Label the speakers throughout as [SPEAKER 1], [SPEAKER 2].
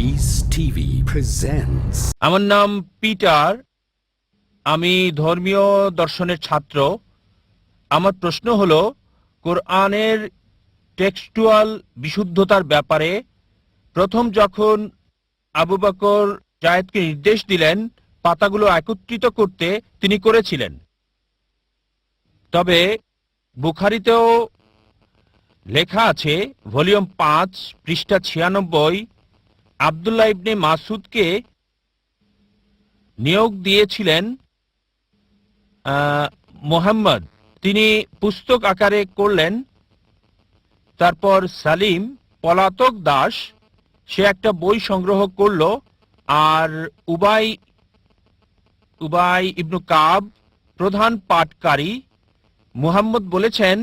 [SPEAKER 1] TV presents
[SPEAKER 2] আমার নাম Peter. আমি ধর্মীয় দর্শনের ছাত্র। আমার প্রশ্ন হলো, কোরআনের টেক্সটুয়াল বিশুদ্ধতার ব্যাপারে প্রথম যখন আবু বকর জায়েদকে নির্দেশ দিলেন, পাতাগুলো একত্রিত করতে তিনি করেছিলেন। তবে বুখারিতেও লেখা আছে, ভলিউম পাঁচ, পৃষ্ঠা ছিয়ানব্বই আবদুল্লাহ ইবনে মাসুদকে নিয়োগ দিয়েছিলেন মোহাম্মদ। তিনি পুস্তক আকারে করলেন, তারপর সালিম পলাতক দাস, সে একটা বই সংগ্রহ করল, আর উবাই উবাই ইবনু কাব প্রধান পাঠকারী মুহাম্মদ বলেছেন,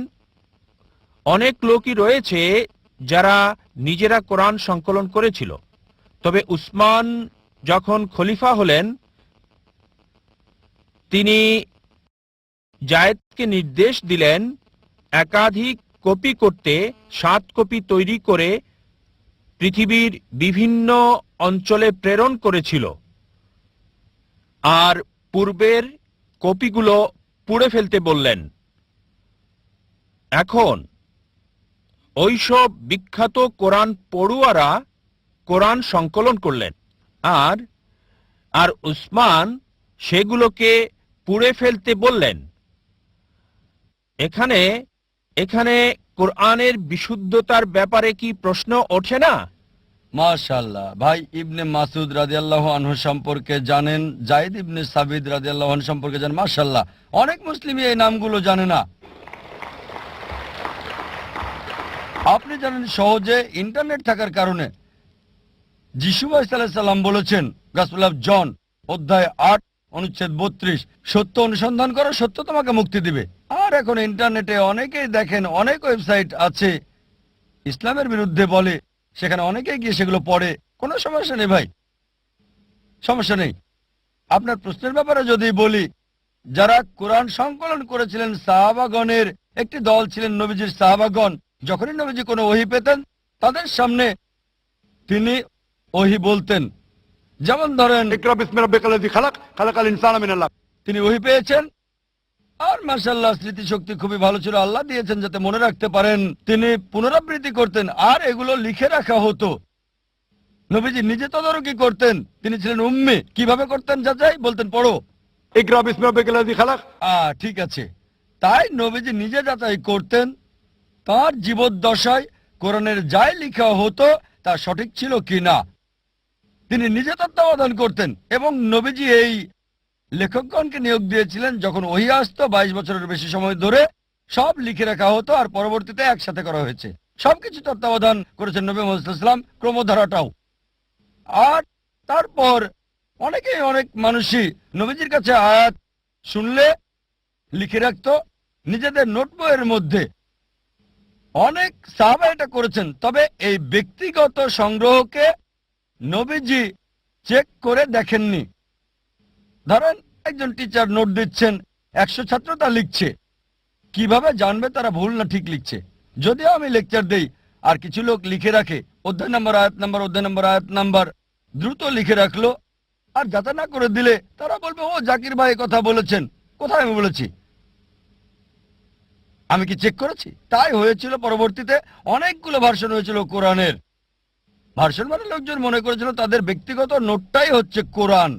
[SPEAKER 2] অনেক লোকই রয়েছে যারা নিজেরা কোরআন সংকলন করেছিল। তবে উসমান যখন খলিফা হলেন, তিনি জায়েদকে নির্দেশ দিলেন একাধিক কপি করতে, সাত কপি তৈরি করে পৃথিবীর বিভিন্ন অঞ্চলে প্রেরণ করেছিল। আর পূর্বের কপিগুলো পুড়ে ফেলতে বললেন। এখন ওইসব বিখ্যাত কোরআন পড়ুয়ারা কোরআন সংকলন করলেন। আর আর উসমান সেগুলোকে পুড়ে ফেলতে বললেন। এখানে এখানে কোরআনের বিশুদ্ধতার ব্যাপারে কি প্রশ্ন ওঠে না?
[SPEAKER 3] মাশাল্লাহ ভাই, ইবনে মাসুদ রাদিয়াল্লাহ আনহু সম্পর্কে জানেন, জাইদ ইবনে সাবিদ রাদিয়াল্লাহু আনহু সম্পর্কে জানেন। মাশাল্লাহ অনেক মুসলিমই এই নামগুলো জানে না। আপনি জানেন সহজে ইন্টারনেট থাকার কারণে যিশু সাল্লাম বলেছেন গাসপুল জন অধ্যায় আট, অনুচ্ছেদ বত্রিশ, সত্য অনুসন্ধান করো, সত্য তোমাকে মুক্তি দিবে। আর এখন ইন্টারনেটে অনেকেই দেখেন, অনেক ওয়েবসাইট আছে, ইসলামের বিরুদ্ধে বলে, সেখানে অনেকেই গিয়ে সেগুলো পড়ে। কোনো সমস্যা নেই ভাই। সমস্যা নেই। আপনার প্রশ্নের ব্যাপারে যদি বলি, যারা কোরআন সংকলন করেছিলেন, সাহাবাগণের একটি দল ছিলেন নবীজির সাহাবাগণ, যখনই নবীজি কোনো ওহি পেতেন, তাদের সামনে তিনি ওহি বলতেন যেমন ধরেন তিনি ওহি পেয়েছেন আর মার্শাল্লাহ স্মৃতিশক্তি খুবই ভালো ছিল আল্লাহ দিয়েছেন যাতে মনে রাখতে পারেন তিনি পুনরাবৃত্তি করতেন আর এগুলো লিখে রাখা হতো। নবীজি নিজে তদারকি করতেন তিনি ছিলেন উম্মি কীভাবে করতেন যাচাই? বলতেন পড়ো। ঠিক আছে। তাই নবীজি নিজে যাচাই করতেন তার জীবদ্দশায় কোরআনের যাই লিখা হতো তা সঠিক ছিল কি না তিনি নিজে তত্ত্বাবধান করতেন এবং নবীজি এই লেখকগণকে নিয়োগ দিয়েছিলেন যখন ওহি আসতো, বাইশ বছরের বেশি সময় ধরে সব লিখে রাখা হতো আর পরবর্তীতে একসাথে করা হয়েছে। সবকিছু তত্ত্বাবধান করেছেন নবী মোহাম্মদ ক্রমধারাটাও। আর তারপর অনেকেই অনেক মানুষই নবীজির কাছে আয়াত শুনলে, লিখে রাখতো, নিজেদের নোট বইয়ের মধ্যে অনেক সাহাবা এটা করেছেন। তবে এই ব্যক্তিগত সংগ্রহকে নবীজি চেক করে দেখেননি। ধরেন একজন টিচার নোট দিচ্ছেন, একশো ছাত্র তা লিখছে। কীভাবে জানবে তারা ভুল না ঠিক লিখছে? যদিও আমি লেকচার দেই, আর কিছু লোক লিখে রাখে, অধ্যায় নম্বর, আয়াত নাম্বার, অধ্যায় নম্বর, আয়াত নাম্বার, দ্রুত লিখে রাখল, আর যাতে না করে দিলে তারা বলবে, ও, জাকির ভাই কথা বলেছেন, কোথায় আমি বলেছি? আমি কি চেক করেছি? তাই হয়েছিল পরবর্তীতে অনেকগুলো ভার্সন হয়েছিল কোরআনের। ভার্সন মানে লোকজন মনে করেছিল তাদের ব্যক্তিগত নোটটাই হচ্ছে কোরআন।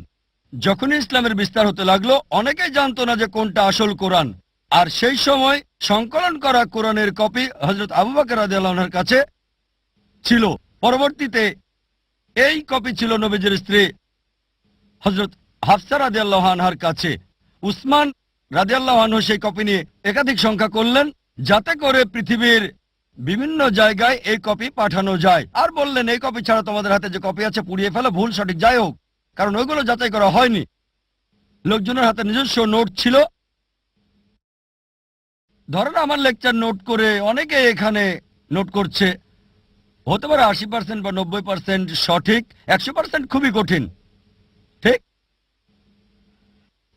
[SPEAKER 3] যখনই ইসলামের বিস্তার হতে লাগল, অনেকেই জানতো না যে কোনটা আসল কোরআন। আর সেই সময় সংকলন করা কোরআনের কপি হজরত আবু বাকর রাদিয়াল্লাহুর কাছে ছিল। পরবর্তীতে এই কপি ছিল নবীজের স্ত্রী হজরত হাফসা রাদিয়াল্লাহু আনহার কাছে। উসমান রাদিয়াল্লাহু আনহু সেই কপি নিয়ে একাধিক সংখ্যা করলেন, যাতে করে পৃথিবীর বিভিন্ন জায়গায় এই কপি পাঠানো যায়। আর বললেন, এই কপি ছাড়া তোমাদের হাতে যে কপি আছে, পুড়িয়ে ফেলো, ভুল, সঠিক, যাই হোক। কারণ ওইগুলো যাচাই করা হয়নি। লোকজনের হাতে নিজস্ব নোট ছিল। ধরেন আমার লেকচার নোট করে অনেকে এখানে নোট করছে। হতে পারে আশি পার্সেন্ট বা নব্বই পার্সেন্ট সঠিক, একশো পার্সেন্ট খুবই কঠিন ঠিক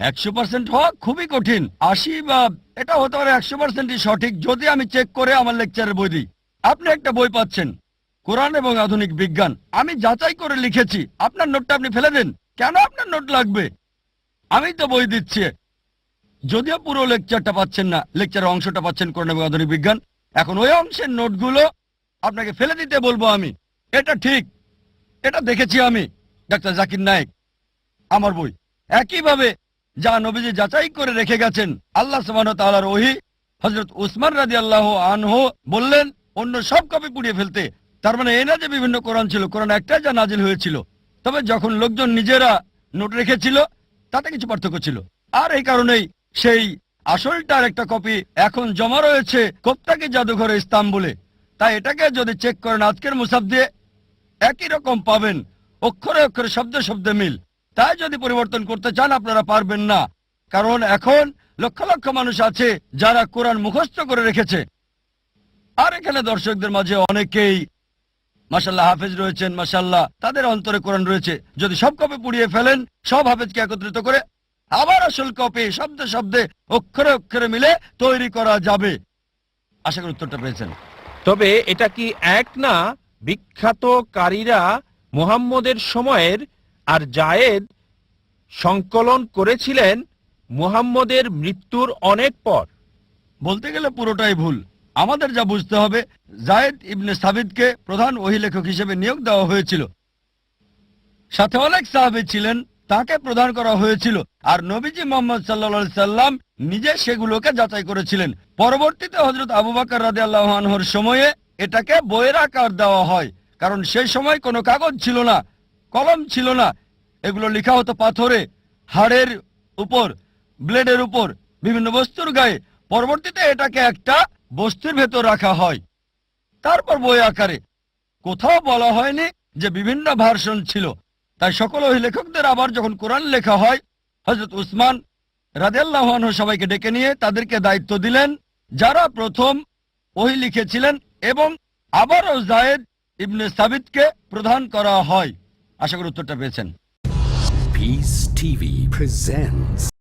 [SPEAKER 3] একশো পার্সেন্ট হওয়া খুবই কঠিন। আশি বা এটা হতে পারে একশো পার্সেন্টই সঠিক, যদি আমি চেক করে আমার লেকচারের বই দিই। আপনি একটা বই পাচ্ছেন, কোরআন এবং আধুনিক বিজ্ঞান। আমি যাচাই করে লিখেছি, আপনার নোটটা আপনি ফেলে দেন। কেন আপনার নোট লাগবে? আমি তো বই দিচ্ছি। যদিও পুরো লেকচারটা পাচ্ছেন না লেকচারের অংশটা পাচ্ছেন কোরআন এবং আধুনিক বিজ্ঞান। এখন ওই অংশের নোটগুলো আপনাকে ফেলে দিতে বলব আমি। এটা ঠিক। এটা দেখেছি আমি, ডাক্তার জাকির নায়েক, আমার বই। একইভাবে যা নবীজি যাচাই করে রেখে গেছেন। আল্লাহ তাআলার ওহী হযরত উসমান রাদিয়াল্লাহু আনহু বললেন, অন্য সব কপি পুড়িয়ে ফেলতে। তার মানে এই না যে বিভিন্ন কোরআন ছিল, কোরআন একটাই যা নাজিল হয়েছিল। তবে যখন লোকজন নিজেরা নোট রেখেছিল, তাতে কিছু পার্থক্য ছিল। আর এই কারণেই সেই আসলটার একটা কপি এখন জমা রয়েছে কোপ্তাকি জাদুঘরে ইস্তাম্বুলে। তাই এটাকে যদি চেক করেন, আজকের মুসাব দিয়ে একই রকম পাবেন। অক্ষরে অক্ষরে, শব্দে শব্দে মিল। তাই যদি পরিবর্তন করতে চান, আপনারা পারবেন না। কারণ এখন লক্ষ লক্ষ মানুষ আছে যারা কোরআন মুখস্থ করে রেখেছে। আর এখানে দর্শকদের মাঝে অনেকেই মাসাল্লাহ হাফেজ রয়েছেন মাসাল্লাহ তাদের অন্তরে কোরআন রয়েছে। যদি সব কপি পুড়িয়ে ফেলেন, সব হাফেজকে একত্রিত করে আবার আসল কপি শব্দে শব্দে অক্ষরে অক্ষরে মিলে তৈরি করা যাবে। আশা করি উত্তরটা পেয়েছেন।
[SPEAKER 2] তবে এটা কি এক না? বিখ্যাত কারীরা মুহাম্মদের সময়ের আর জায়েদ সংকলন করেছিলেন মুহাম্মদের মৃত্যুর অনেক পর।
[SPEAKER 3] বলতে গেলে পুরোটাই ভুল। আমাদের যা বুঝতে হবে, জায়েদ ইবনে সাবিদকে প্রধান ওহি লেখক হিসেবে নিয়োগ দেওয়া হয়েছিল। সাথে অনেক সাহাবী ছিলেন, তাকে প্রদান করা হয়েছিল। আর নবীজি মোহাম্মদ সাল্লা সাল্লাম নিজে সেগুলোকে যাচাই করেছিলেন। পরবর্তীতে হজরত আবু বাকর রাদে আল্লাহর সময়ে এটাকে বইয়ের আকার দেওয়া হয়। কারণ সেই সময় কোনো কাগজ ছিল না, কলম ছিল না। এগুলো লেখা হতো পাথরে, হাড়ের উপর, ব্লেডের উপর, বিভিন্ন বস্তুর গায়ে। পরবর্তীতে এটাকে একটা বস্তুর ভেতর রাখা হয়। তারপর বই আকারে। কোথাও বলা হয়নি যে বিভিন্ন ভার্সন ছিল। তাই সকল ওই লেখকদের আবার যখন কোরআন লেখা হয় হজরত উসমান রাদেল্লাহ সবাইকে ডেকে নিয়ে তাদেরকে দায়িত্ব দিলেন, যারা প্রথম ওহি লিখেছিলেন এবং আবারও জায়েদ ইবনে সাবিদকে প্রদান করা হয়। আশা করি উত্তরটা পেয়েছেন।
[SPEAKER 1] Peace TV presents.